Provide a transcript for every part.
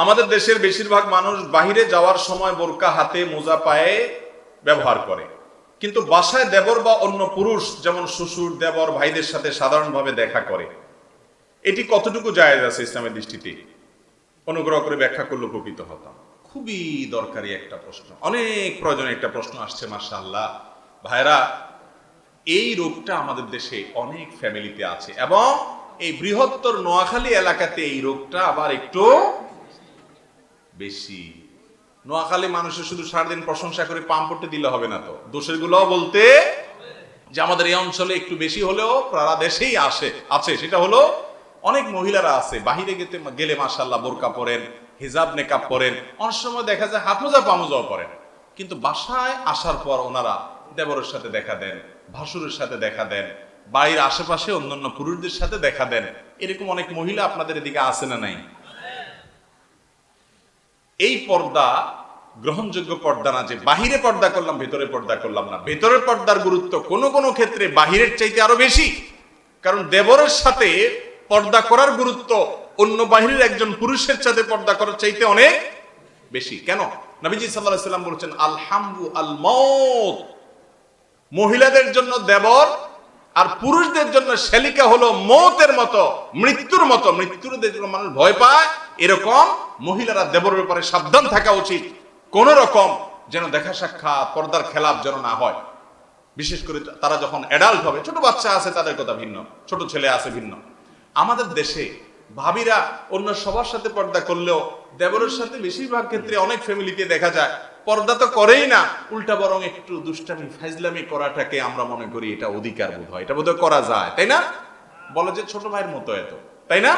আমাদের দেশের বেশিরভাগ মানুষ বাহিরে যাওয়ার সময় বোরকা হাতে, মোজা পায়ে ব্যবহার করে। কিন্তু বাসায় দেবর বা অন্য পুরুষ, যেমন শ্বশুর, দেবর, ভাইদের সাথে সাধারণভাবে দেখা করে। এটি কতটুকু জায়েজ আছে ইসলামের দৃষ্টিতে? অনুগ্রহ করে ব্যাখ্যা করলে উপকৃত হতাম। খুবই দরকারি একটা প্রশ্ন। অনেক প্রয়োজনীয় একটা প্রশ্ন আসছে মার্শাল্লাহ ভাইরা এই রোগটা আমাদের দেশে অনেক ফ্যামিলিতে আছে এবং এই বৃহত্তর নোয়াখালী এলাকাতে এই রোগটা আবার একটু বেশি। নোয়াখালী মানুষের শুধু সারাদিন প্রশংসা করে পাম পড়তে দিলে হবে না তো। দোষের গুলোও বলতে যে আমাদের এই অঞ্চলে একটু বেশি হলেও সারা দেশেই আসে, আছে। সেটা হলো অনেক মহিলারা আছে, বাহিরে গেতে গেলে মাসাল্লাহ বোরকা পরেন, হিজাব, নেকাব পরেন, অনেক সময় দেখা যায় হাত মোজা পামোজাও পরেন। কিন্তু বাসায় আসার পর ওনারা দেবরের সাথে দেখা দেন, ভাসুরের সাথে দেখা দেন, বাড়ির আশেপাশে অন্যান্য পুরুষদের সাথে দেখা দেন। এরকম অনেক মহিলা আপনাদের এদিকে আছে না নাই? এই পর্দা গ্রহণযোগ্য পর্দা না যে বাহিরে পর্দা করলাম, ভেতরে পর্দা করলাম না। ভেতরের পর্দার গুরুত্ব কোনো কোনো ক্ষেত্রে বাহিরের চাইতে আরও বেশি। কারণ দেবরের সাথে পর্দা করার গুরুত্ব অন্য বাহিরের একজন পুরুষের সাথে পর্দা করার চাইতে অনেক বেশি। কেন? নবীজি সাল্লাম বলেছেন, আলহামদু আল মহিলাদের জন্য দেবর আর পুরুষদের জন্য শালিকা হলো মৌতের মতো, মৃত্যুর মতো। মৃত্যুর জন্য মানুষ ভয় পায়। এরকম মহিলারা দেবর ব্যাপারে সাবধান থাকা উচিত। কোন রকম যেন দেখা সাক্ষাৎ, পর্দার খেলাপ যেন না হয়। বিশেষ করে তারা যখন অ্যাডাল্ট হবে, ছোট বাচ্চা আছে, তাদের কথা ভিন্ন। ছোট ছেলে আছে, ভিন্ন। আমাদের দেশে ভাবিরা অন্য সবার সাথে পর্দা করলেও দেবরের সাথে বেশিরভাগ ক্ষেত্রে অনেক ফ্যামিলিতে দেখা যায়। পর্দা তো করেই না। উল্টা বরং একটু দুষ্টামি ফাইজলামি করাটাকে আমরা মনে করি এটা অধিকার বোধ হয়। এটা বোধহয় করা যায়, তাই না? বলে যে ছোট ভাইয়ের মতো এত, তাই না?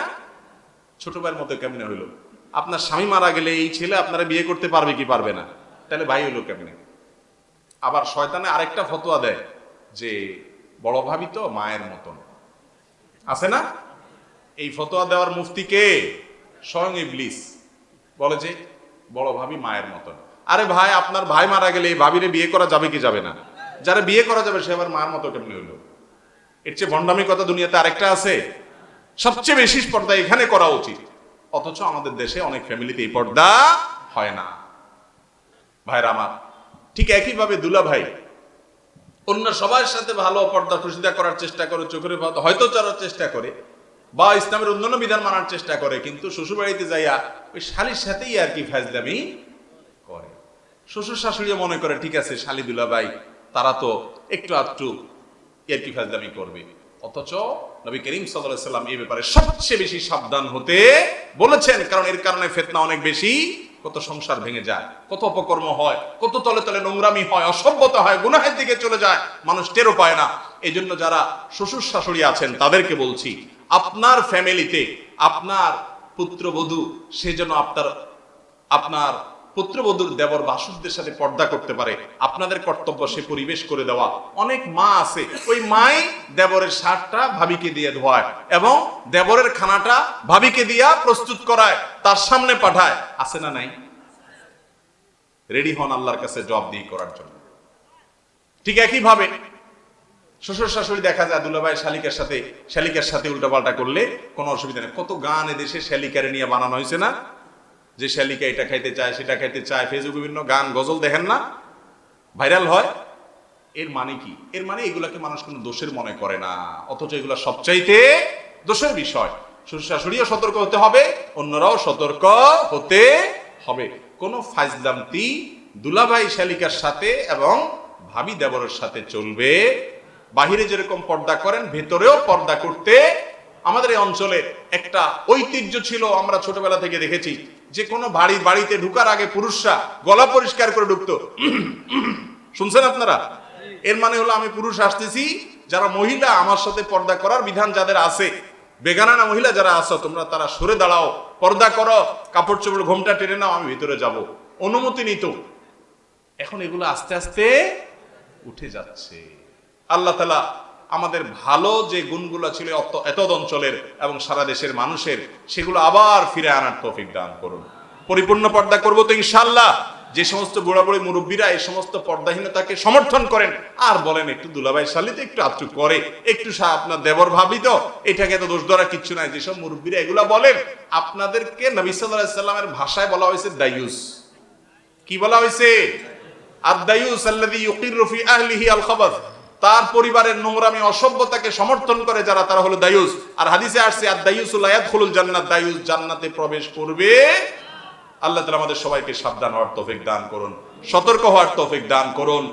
ছোট ভাইয়ের মতো কেমনে হইল? আপনার স্বামী মারা গেলে এই ছেলে আপনারা বিয়ে করতে পারবে কি পারবে না? তাহলে ভাই হইল কেমনে? আবার শয়তানে আরেকটা ফতোয়া দেয় যে, বড় ভাবি তো মায়ের মতন। আছে না? এই ফতোয়া দেওয়ার মুফতি কে? স্বয়ং ইবলিস। বলে যে, বড় ভাবি মায়ের মতন। আরে ভাই, আপনার ভাই মারা গেলে এই ভাবিরে বিয়ে করা যাবে কি যাবে না? যারা বিয়ে করা যাবে, সে আবার মার মতো কেমনি হইল এর চেয়ে ভণ্ডামি কথা দুনিয়াতে আরেকটা আছে। সবচেয়ে বেশি পর্দা এখানে করা উচিত। অথচ আমাদের দেশে অনেক ফ্যামিলিতে এই পর্দা হয় না। ভাইরা আমার, ঠিক একইভাবে দুলা ভাই, অন্য সবার সাথে ভালো পর্দা খুশিদা করার চেষ্টা করে, চোখের পর্দা হয়তো চলার চেষ্টা করে, বা ইসলামের অন্যান্য বিধান মানার চেষ্টা করে, কিন্তু শ্বশুর বাড়িতে যাইয়া ওই শালির সাথেই আর কি ফাজলামি করে শ্বশুর শাশুড়িও মনে করে, ঠিক আছে, শালি দুলা ভাই তারা তো একটু আধটু ইয়ার কি ফাজলামি করবে। অথচ নবী করিম সাল্লাম এই ব্যাপারে সবচেয়ে বেশি সাবধান হতে বলেছেন, কারণ এর কারণে ফেতনা অনেক বেশি, কত সংসার ভেঙে যায়, কত অপকর্ম হয়, কত তলে তলে নোংরামি হয়, অসভ্যতা হয়, গুনাহের দিকে চলে যায়, মানুষ টেরও পায় না। এই জন্য যারা শ্বশুর শাশুড়ি আছেন, তাদেরকে বলছি, আপনার ফ্যামিলিতে আপনার পুত্রবধূ, সে যেন আপনার আপনার পুত্রবধূর দেবর বাসুরদের সাথে পর্দা করতে পারে। আপনাদের কর্তব্য সে পরিবেশ করে দেওয়া। অনেক মা আছে। ওই মাই দেবরের শার্টটা ভাবিকে দিয়ে ধোয়ায় এবং দেবরের খানাটা ভাবিকে দিয়া প্রস্তুত করায়, তার সামনে পাঠায়। আছে না নাই? রেডি হন আল্লাহর কাছে জব দিয়ে করার জন্য। ঠিক একইভাবে শ্বশুর শাশুড়ি দেখা যায় দুলাভাই শালিকার সাথে শালিকার সাথে উল্টাপাল্টা করলে কোনো অসুবিধা নেই। কত গান এদেশে শালিকারে নিয়ে বানানো হয়েছে না? যে শালিকা এটা খাইতে চায়, সেটা খাইতে চায়, ফেসবুক বিভিন্ন গান, গজল দেখেন না? ভাইরাল হয়? এর মানে কি? এর মানে এগুলাকে মানুষ কোনো দোষের মনে করে না। অথচ এগুলো সবচাইতে দোষের বিষয়। শ্বশুর শাশুড়িও সতর্ক হতে হবে, অন্যরাও সতর্ক হতে হবে। কোনো ফাজলামতি দুলাভাই শালিকার সাথে এবং ভাবি দেবরের সাথে চলবে। বাহিরে যেরকম পর্দা করেন, ভেতরেও পর্দা করতে আমাদের এই অঞ্চলে একটা ঐতিহ্য ছিল, আমরা ছোটবেলা থেকে দেখেছি। যে কোনো বাড়ি, বাড়িতে ঢুকার আগে পুরুষরা গলা পরিষ্কার করে ঢুকতো। শুনছেন আপনারা? এর মানে হলো আমি পুরুষ আসতেছি, যারা মহিলা, আমার সাথে পর্দা করার বিধান যাদের আছে, বেগানা না মহিলা যারা আছো, তোমরা তারা সরে দাঁড়াও, পর্দা করো, কাপড় চোপড়, ঘোমটা টেনে নাও, আমি ভিতরে যাব। অনুমতি নিত। এখন এগুলো আস্তে আস্তে উঠে যাচ্ছে। আল্লাহ তালা আমাদের ভালো যে গুণগুলো ছিল এতদ অঞ্চলের এবং সারা দেশের মানুষের, সেগুলো আবার ফিরে আনার তৌফিক দান করুন। পরিপূর্ণ পর্দা করব তো ইনশাল্লাহ যে সমস্ত বুড়াবুড়ি মুরব্বীরা এই সমস্ত পর্দাহীনতাকে সমর্থন করেন, আর বলেন, একটু দুলাভাই শালিতে একটু আত্রু করে, একটু আপনার দেবর ভাবি তো, এটাকে তো দোষ ধরা কিচ্ছু নাই। যেসব মুরব্বীরা এগুলা বলেন, আপনাদেরকে নবী সাল্লামের ভাষায় বলা হয়েছে দায়ুস। কি বলা হয়েছে? আদায়ুস আল্লাযী ইউকিরু ফি আহলিহি আল তার পরিবারের নোংরামি, অসভ্যতাকে সমর্থন করে যারা, তারা হলো দায়ুস। আর হাদিসে আসছে, আর দায়ুসুল্লাহ খুলুল জান্নাত দায়ুস জান্নাতে প্রবেশ করবে। আল্লাহ তালা আমাদের সবাইকে সাবধান হওয়ার তৌফিক দান করুন, সতর্ক হওয়ার তৌফিক দান করুন।